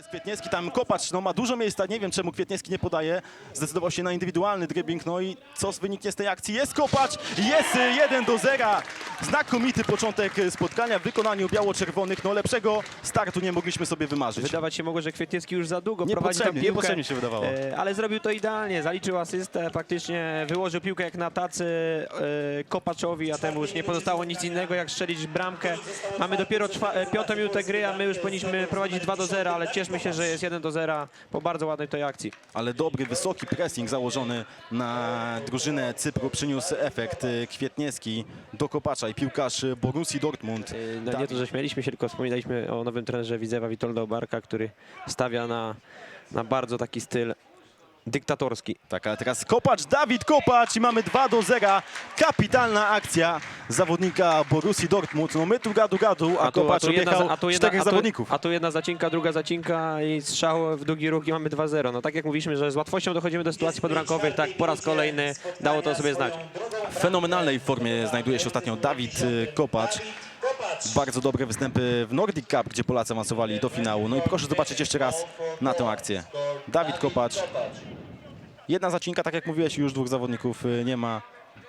Jest Kwietniewski, tam Kopacz no, ma dużo miejsca, nie wiem czemu Kwietniewski nie podaje. Zdecydował się na indywidualny dribbling, no i co wyniknie z tej akcji? Jest Kopacz, jest y, 1 do 0. Znakomity początek y, spotkania w wykonaniu biało-czerwonych, no lepszego startu nie mogliśmy sobie wymarzyć. Wydawać się mogło, że Kwietniewski już za długo prowadzi tę piłkę. niepotrzebnie się wydawało. E, Ale zrobił to idealnie, zaliczył asystę, faktycznie wyłożył piłkę jak na tacy e, Kopaczowi, a temu już nie pozostało nic innego jak strzelić bramkę. Mamy dopiero e, piątą minutę gry, a my już powinniśmy prowadzić 2 do 0, ale cieszmy się, że jest 1 do 0 po bardzo ładnej tej akcji. Ale dobry, wysoki pressing założony na drużynę Cypru przyniósł efekt. Y, Kwietniewski do Kopacza i piłkarz Borussii Dortmund. E, No nie Dawid to, że śmieliśmy się, tylko wspominaliśmy o nowym trenerze Widzewa Witolda Obarka, który stawia na, na bardzo taki styl dyktatorski. Tak, ale teraz Kopacz, Dawid Kopacz i mamy 2 do 0. Kapitalna akcja zawodnika Borussii Dortmund. No my tu gadu gadu, a, Kopacz objechał czterech zawodników. A tu jedna zacinka, druga zacinka i strzał w długi róg i mamy 2-0. No tak jak mówiliśmy, że z łatwością dochodzimy do sytuacji podbramkowych, tak po raz kolejny dało to sobie znać. W fenomenalnej formie znajduje się ostatnio Dawid y, Kopacz. Bardzo dobre występy w Nordic Cup, gdzie Polacy awansowali do finału. No i proszę zobaczyć jeszcze raz na tę akcję. Dawid Kopacz. Jedna zacinka, tak jak mówiłeś, już dwóch zawodników y, nie ma.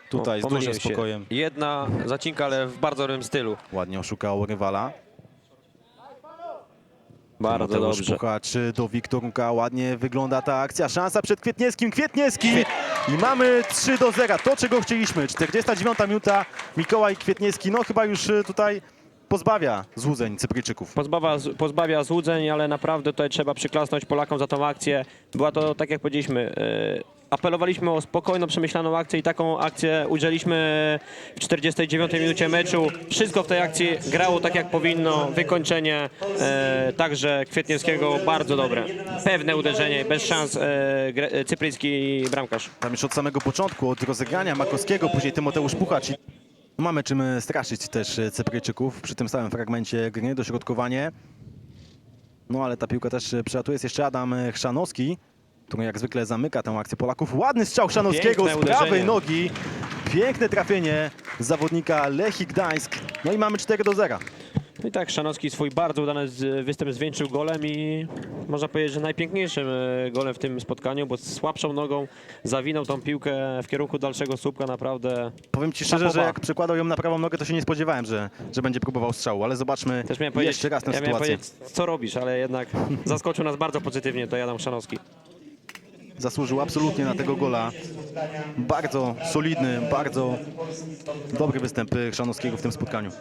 Tutaj z Pomyliłem dużym się. spokojem. Jedna zacinka, ale w bardzo dobrym stylu. Ładnie oszukał rywala. Bardzo Mateusz dobrze. Puchacz do Wiktorunka. Ładnie wygląda ta akcja. Szansa przed Kwietniewskim. Kwietniewski! I mamy 3 do 0. To, czego chcieliśmy. 49 minuta. Mikołaj Kwietniewski. No chyba już y, tutaj pozbawia złudzeń Cypryjczyków. Pozbawia, pozbawia złudzeń, ale naprawdę tutaj trzeba przyklasnąć Polakom za tą akcję. Była to, tak jak powiedzieliśmy, e, apelowaliśmy o spokojną, przemyślaną akcję i taką akcję udzieliśmy w 49 minucie meczu. Wszystko w tej akcji grało tak jak powinno, wykończenie e, także Kwietniewskiego bardzo dobre. Pewne uderzenie, bez szans e, cypryjski bramkarz. Tam już od samego początku, od rozegrania Makowskiego, później Tymoteusz Puchacz. Mamy czym straszyć też y, Cypryjczyków przy tym samym fragmencie gry, dośrodkowanie. No ale ta piłka też y, przelatuje. Jest jeszcze Adam Chrzanowski, który jak zwykle zamyka tę akcję Polaków. Ładny strzał Chrzanowskiego Piękne z prawej uderzenie. nogi. Piękne trafienie zawodnika Lechii Gdańsk. No i mamy 4 do 0. No i tak, Szanowski swój bardzo udany z- występ zwieńczył golem i można powiedzieć, że najpiękniejszym e, golem w tym spotkaniu, bo słabszą nogą zawinął tą piłkę w kierunku dalszego słupka, naprawdę. Powiem Ci szczerze, że jak przekładał ją na prawą nogę, to się nie spodziewałem, że, że będzie próbował strzału, ale zobaczmy Też miałem powiedzieć, jeszcze raz tę ja miałem sytuację. powiedzieć, co robisz, ale jednak zaskoczył nas bardzo pozytywnie to Adam Szanowski. zasłużył absolutnie na tego gola. Bardzo solidny, bardzo dobry występ Chrzanowskiego w tym spotkaniu.